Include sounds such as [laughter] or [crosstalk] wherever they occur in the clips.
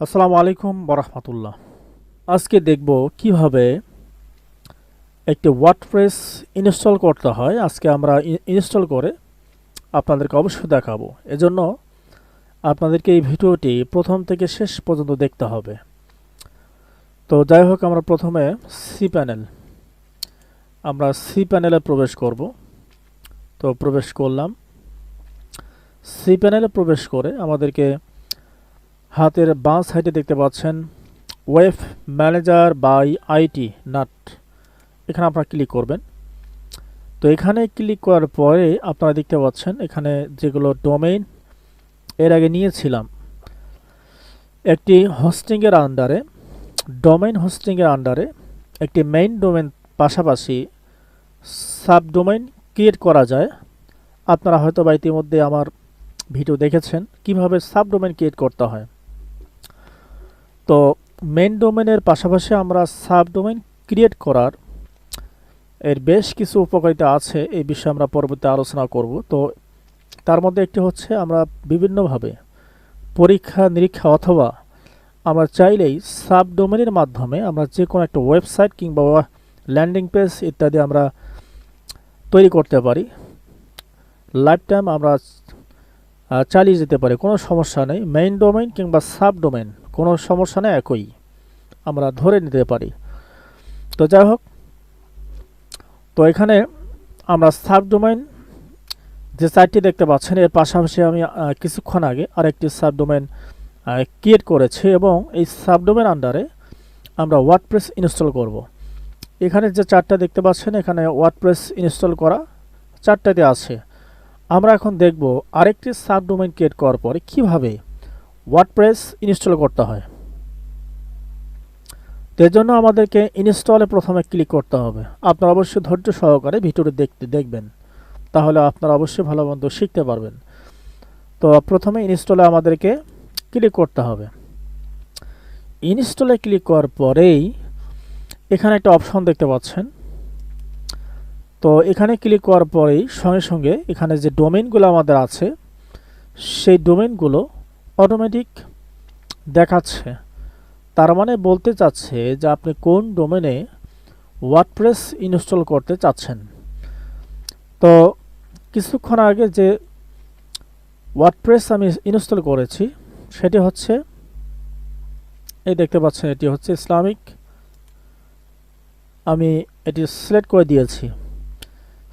আসসালামু আলাইকুম বরহমতুল্লাহ আজকে দেখব কীভাবে একটি ওয়ার্ডপ্রেস ইনস্টল করতে হয়। আজকে আমরা ইনস্টল করে আপনাদেরকে অবশ্যই দেখাবো। এজন্য আপনাদেরকে এই ভিডিওটি প্রথম থেকে শেষ পর্যন্ত দেখতে হবে। তো যাই হোক, আমরা প্রথমে সি প্যানেল আমরা সি প্যানেলে প্রবেশ করব। তো প্রবেশ করলাম। সি প্যানেলে প্রবেশ করে আমাদেরকে হাতের বাঁ সাইডে দেখতে পাচ্ছেন ওয়েব ম্যানেজার বাই আইটি নাট। এখানে আপনারা ক্লিক করবেন। তো এখানে ক্লিক করার পরে আপনারা দেখতে পাচ্ছেন এখানে যেগুলো ডোমেইন, এর আগে নিয়েছিলাম। একটি হোস্টিংয়ের আন্ডারে, ডোমেইন হোস্টিংয়ের আন্ডারে একটি মেইন ডোমেইন পাশাপাশি সাব ডোমেইন ক্রিয়েট করা যায়। আপনারা হয়তো বা ইতিমধ্যে আমার ভিডিও দেখেছেন কীভাবে সাব ডোমেইন ক্রিয়েট করতে হয়। তো মেন ডোমেনের পাশাপাশি আমরা সাব ডোমেন ক্রিয়েট করার এর বেশ কিছু উপকারিতা আছে, এই বিষয়ে আমরা পরবর্তী আলোচনা করব। তো তার মধ্যে একটি হচ্ছে আমরা বিভিন্নভাবে পরীক্ষা, নিরীক্ষা অথবা আমরা চাইলেই সাব ডোমেনের মাধ্যমে আমরা যে কোনো একটা ওয়েবসাইট কিংবা ল্যান্ডিং পেজ ইত্যাদি আমরা তৈরি করতে পারি। লাইফ টাইম আমরা চালিয়ে যেতে পারি, কোনো সমস্যা নেই। মেইন ডোমেন কিংবা সাব ডোমেন কোনো সমস্যা নেই, একই। আমরা ধরে নিতে পারি। তো যাই হোক, তো এখানে আমরা সাব সাবডোমেন যে সাইটটি দেখতে পাচ্ছেন, এর পাশাপাশি আমি কিছুক্ষণ আগে আরেকটি সাবডোমেন ক্রিয়েট করেছি এবং এই সাব সাবডোমেন আন্ডারে আমরা ওয়ার্ডপ্রেস ইনস্টল করব। এখানে যে চারটা দেখতে পাচ্ছেন, এখানে ওয়ার্ডপ্রেস ইনস্টল করা চারটাতে আছে। আমরা এখন দেখব আরেকটি সাবডোমেন ক্রিয়েট করার পরে কীভাবে ওয়ার্ডপ্রেস ইনস্টল করতে হয়। তো এর জন্য আমাদেরকে ইনস্টলে প্রথমে ক্লিক করতে হবে। আপনারা অবশ্যই ধৈর্য সহকারে ভিডিওটি দেখতে দেখবেন। তাহলে আপনারা অবশ্যই ভালো মন্দ শিখতে পারবেন। তো প্রথমে ইনস্টলে আমাদেরকে ক্লিক করতে হবে। ইনস্টলে ক্লিক করার পরেই এখানে একটা অপশন দেখতে পাচ্ছেন। তো এখানে ক্লিক করার পরেই সঙ্গে সঙ্গে এখানে যে ডোমেনগুলো আমাদের আছে, সেই ডোমেনগুলো অটোমেটিক দেখাচ্ছে। তার মানে বলতে চাচ্ছে যে আপনি কোন ডোমেনে ওয়ার্ডপ্রেস ইনস্টল করতে চাচ্ছেন। তো কিছুক্ষণ আগে যে ওয়ার্ডপ্রেস আমি ইনস্টল করেছি, সেটি হচ্ছে, এই দেখতে পাচ্ছেন, এটি হচ্ছে ইসলামিক আমি এটি সিলেক্ট করে দিয়েছি।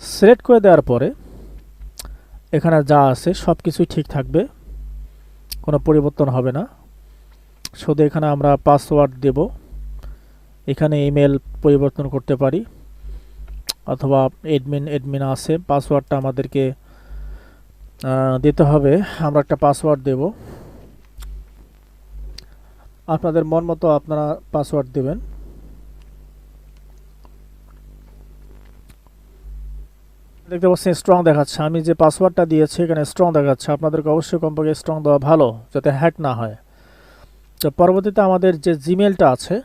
সিলেক্ট করে দেওয়ার পরে, এখানে যা আছে সব কিছুই ঠিক থাকবে। কোনো পরিবর্তন হবে না। শুধু এখানে আমরা পাসওয়ার্ড দেব। এখানে ইমেল পরিবর্তন করতে পারি। অথবা এডমিন এডমিন আছে পাসওয়ার্ডটা আমাদেরকে দিতে হবে। আমরা একটা পাসওয়ার্ড দেব। আপনাদের মন মতো আপনারা পাসওয়ার্ড দেবেন। দেখতে পাচ্ছেন স্ট্রং দেখাচ্ছে। আমি যে পাসওয়ার্ডটা দিয়েছি, এখানে স্ট্রং দেখাচ্ছে। আপনাদেরকে অবশ্যই কমপক্ষে স্ট্রং দেওয়া ভালো, যাতে হ্যাক না হয়। তো পরবর্তীতে আমাদের যে জিমেলটা আছে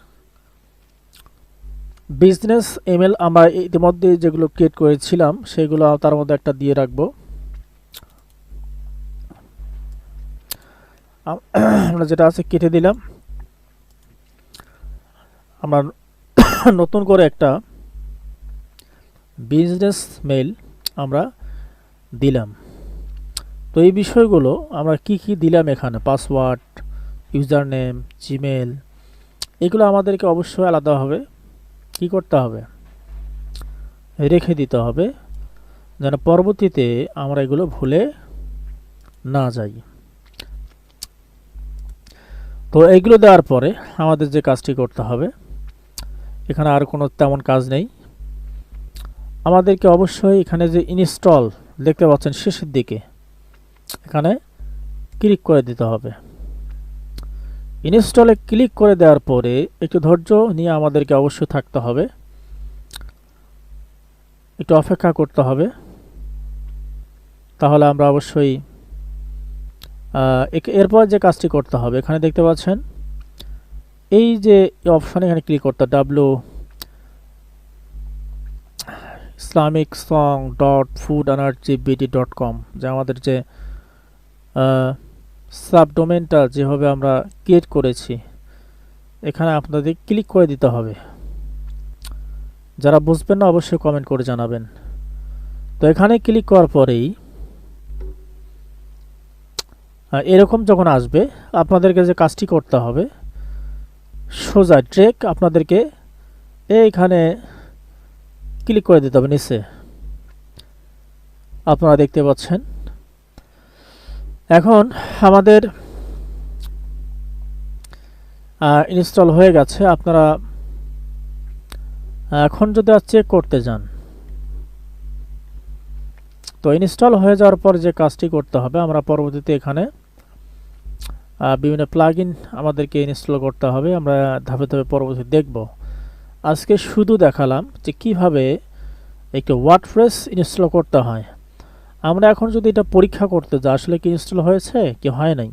বিজনেস ইমেল আমরা ইতিমধ্যে যেগুলো ক্রিয়েট করেছিলাম, সেগুলো তার মধ্যে একটা দিয়ে রাখব। [coughs] আমরা যেটা আছে, কেটে দিলাম। আমরা [coughs] নতুন করে একটা বিজনেস মেল আমরা দিলাম। তো এই বিষয়গুলো আমরা কি কি দিলাম এখানে? পাসওয়ার্ড ইউজার নেম জিমেল এগুলো আমাদেরকে অবশ্যই আলাদাভাবে কি করতে হবে? রেখে দিতে হবে যেন পরবর্তীতে আমরা এগুলো ভুলে না যাই। তো এইগুলো দেওয়ার পরে আমাদের যে কাজটি করতে হবে, এখানে আর কোনো তেমন কাজ নেই। আমাদেরকে অবশ্যই এখানে যে ইনস্টল দেখতে পাচ্ছেন শেষের দিকে, এখানে ক্লিক করে দিতে হবে। ইনস্টলে ক্লিক করে দেওয়ার পরে একটু ধৈর্য নিয়ে আমাদেরকে অবশ্যই থাকতে হবে। একটু অপেক্ষা করতে হবে। তাহলে আমরা অবশ্যই এরপর যে কাজটি করতে হবে, এখানে দেখতে পাচ্ছেন, এই যে অপশানে এখানে ক্লিক করতে W Islamic song dot food energy BD dot com যে আমাদের যে সাবডোমেনটা যেভাবে আমরা ক্রিয়েট করেছি, এখানে আপনাদের ক্লিক করে দিতে হবে। যারা বুঝবেন না, অবশ্যই কমেন্ট করে জানাবেন। তো এখানে ক্লিক করার পরেই এরকম যখন আসবে, আপনাদেরকে যে কাজটি করতে হবে, সোজা ট্রেক আপনাদেরকে এইখানে ক্লিক করে দিতে হবে নিচে। আপনারা দেখতে পাচ্ছেন। এখন আমাদের ইনস্টল হয়ে গেছে। আপনারা এখন যদি আর চেক করতে যান, তো ইনস্টল হয়ে যাওয়ার পর যে কাজটি করতে হবে, আমরা পরবর্তীতে এখানে বিভিন্ন প্লাগ আমাদেরকে ইনস্টল করতে হবে। আমরা ধাপে ধাপে পরবর্তীতে দেখব। আজকে শুধু দেখালাম যে কীভাবে একটি ওয়ার্ডপ্রেস ইনস্টল করতে হয়। আমরা এখন যদি এটা পরীক্ষা করতে যাই, আসলে কি ইনস্টল হয়েছে? কি হয় নাই?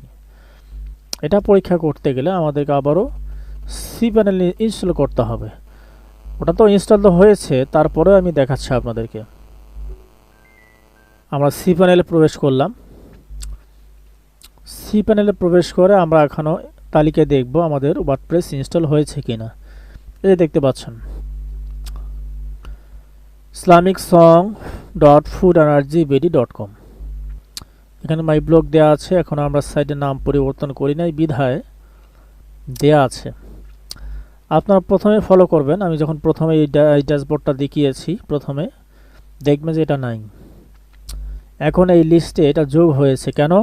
এটা পরীক্ষা করতে গেলে আমাদেরকে আবারও সি প্যানেল ইনস্টল করতে হবে। ওটা তো ইনস্টল তো হয়েছে, তারপরেও আমি দেখাচ্ছি আপনাদেরকে। আমরা সি প্যানেলে প্রবেশ করলাম। সি প্যানেলে প্রবেশ করে আমরা এখনও তালিকায় দেখব আমাদের ওয়ার্ডপ্রেস ইনস্টল হয়েছে কিনা। এই দেখতে পাচ্ছেন। Islamic song dot food energy BD dot com এখানে মাই ব্লগ দেওয়া আছে, এখন আমরা সাইটের নাম পরিবর্তন করি নাই, বিধায় দেয়া আছে। আপনারা প্রথমে ফলো করবেন, আমি যখন প্রথমে এই ড্যাশবোর্ডটা দেখিয়েছি, প্রথমে দেখবেন যে এটা নাই। এখন এই লিস্টে এটা যোগ হয়েছে কেন?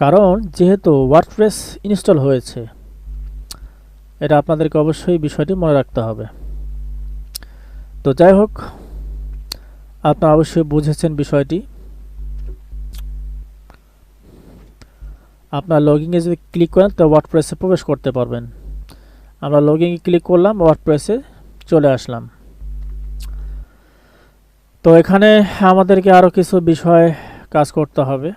কারণ যেহেতু ওয়ার্ডপ্রেস ইনস্টল হয়েছে এটা আপনাদেরকে অবশ্যই বিষয়টি মনে রাখতে হবে। তো যাই হোক, আপনারা অবশ্যই বুঝেছেন বিষয়টি। আপনার লগিংয়ে যদি ক্লিক করেন তো ওয়ার্ডপ্রেসে প্রবেশ করতে পারবেন। আমরা লগিংয়ে ক্লিক করলাম ওয়ার্ডপ্রেসে চলে আসলাম। তো এখানে আমাদেরকে আরও কিছু বিষয় কাজ করতে হবে।